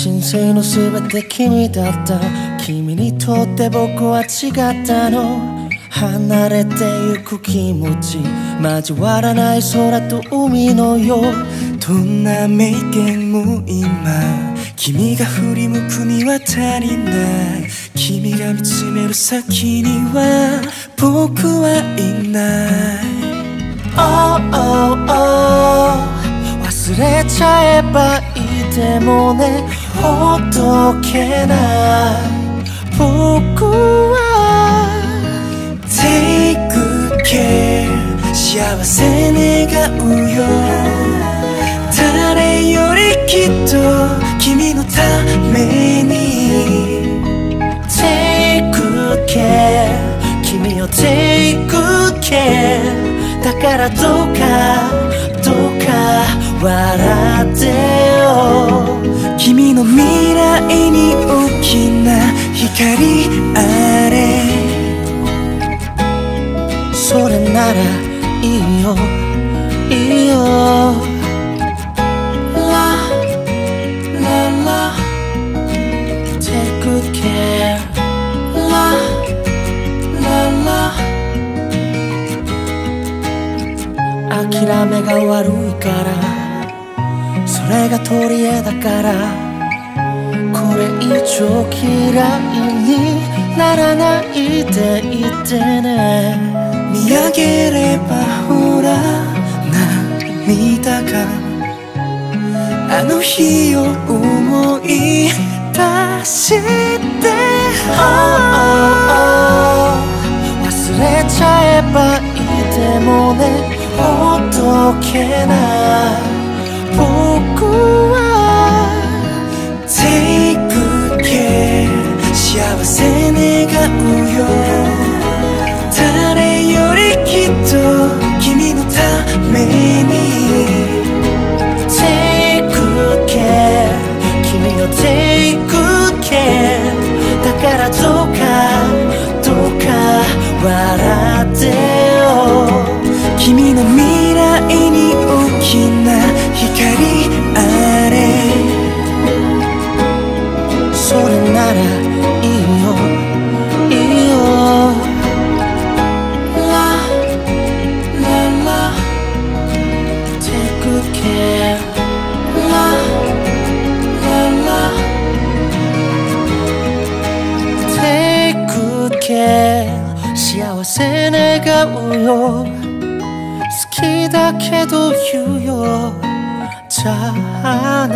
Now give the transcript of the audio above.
人生の全て君だった。君にとって僕は違ったの。離れてゆく気持ち交わらない空と海のよどんな名言も今君が振り向くには足りない君が見つめる先には僕はいない。Oh oh oh 忘れちゃえばいいでもね。ほっとけない僕は Take good care 幸せ願うよ誰よりきっと君のために Take good care 君を Take good care だからどうかどうか笑ならいいよ。いいよ。ラララ Take good care ラララ諦めが悪いからそれが取り柄だからこれ以上嫌いにならないでいてね。見上げればほら涙があの日を思い出して oh, oh, oh 忘れちゃえばいいでもねほっとけない僕は Take good care 幸せ願うよからどうかどうか笑ってよ。君の未来にうよ。好きだけど言うよ。じゃあ